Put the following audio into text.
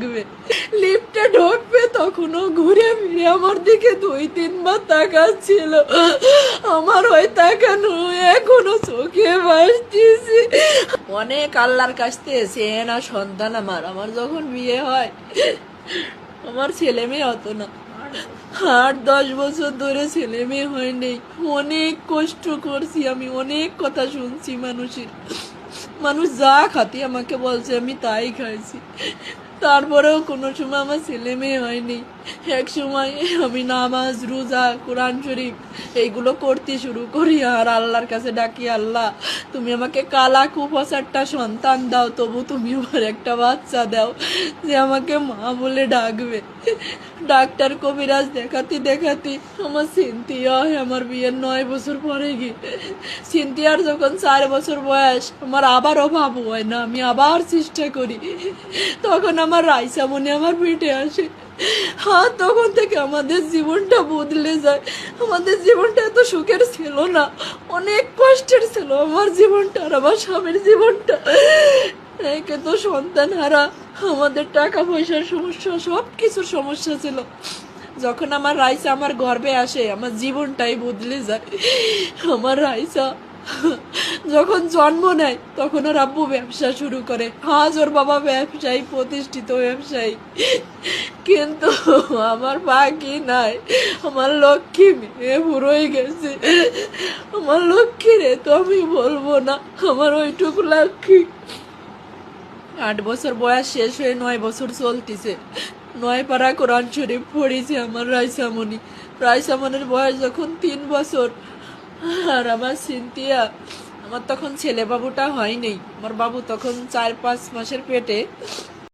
ঢুকবে লিফটে ঢুকবে, তখনও ঘুরে ফিরে আমার দিকে দুই তিনবার তাকাচ্ছিল। আমার ওই তাকানো এখনও চোখে ভাসতেছি। অনেক আল্লাহর কাছ থেকে চেয়ে না সন্তান আমার। আমার যখন বিয়ে হয়, আমার ছেলে মেয়ে হতো না। আট, দশ বছর ধরে ছেলে মেয়ে হয়নি অনেক কষ্ট করছি আমি, অনেক কথা শুনছি মানুষের। মানুষ যা খাতি আমাকে বলছে, আমি তাই খাইছি। তারপরেও কোনো সময় আমার ছেলে মেয়ে হয়নি। এক সময় আমি নামাজ, রোজা, কোরআন শরীফ এইগুলো করতে শুরু করি আর আল্লাহর কাছে ডাকি, আল্লাহ, তুমি আমাকে কালা কুপাচারটা সন্তান দাও, তবু তুমি আমার একটা বাচ্চা দাও যে আমাকে মা বলে ডাকবে। ডাক্তার কবিরাজ দেখাতে দেখাতে আমার সিনথিয়া হয়, আমার বিয়ের নয় বছর পরে গিয়ে। সিনথিয়ার যখন চার বছর বয়স, আমার আবার অভাব হয় না, আমি আবার চেষ্টা করি। তখন আমার রাইসা মনে আমার পেটে আসে। হ্যাঁ তখন থেকে আমাদের জীবনটা বদলে যায়। আমাদের জীবনটা এত সুখের ছিল না। অনেক কষ্টের ছিল আমার জীবনটা আর আমার স্বামীর জীবনটা। একে তো সন্তান হারা, আমাদের টাকা পয়সার সমস্যা সব কিছুর সমস্যা ছিল। যখন আমার রাইসা আমার গর্বে আসে, আমার জীবনটাই বদলে যায়। আমার রাইসা যখন জন্ম নেয়, তখন ওর আব্বু ব্যবসা শুরু করে। আজ ওর বাবা ব্যবসায়ী, প্রতিষ্ঠিত ব্যবসায়ী। কিন্তু আমার বাকি নাই? আমার লক্ষ্মী মেয়ে বুড়োই গেছে। আমার লক্ষ্মী রে, তো আমি বলব না, আমার ওইটুকু লক্ষ্মী। আট বছর বয়স শেষ হয়ে নয় বছর চলতেছে। নয় পাড়া কোরআন শরীফ পড়েছে আমার রাইসামণি রাইসামনির বয়স যখন তিন বছর আর আমার সিনতিয়া আমার তখন ছেলে বাবুটা হয়নি। আমার বাবু তখন চার পাঁচ মাসের পেটে।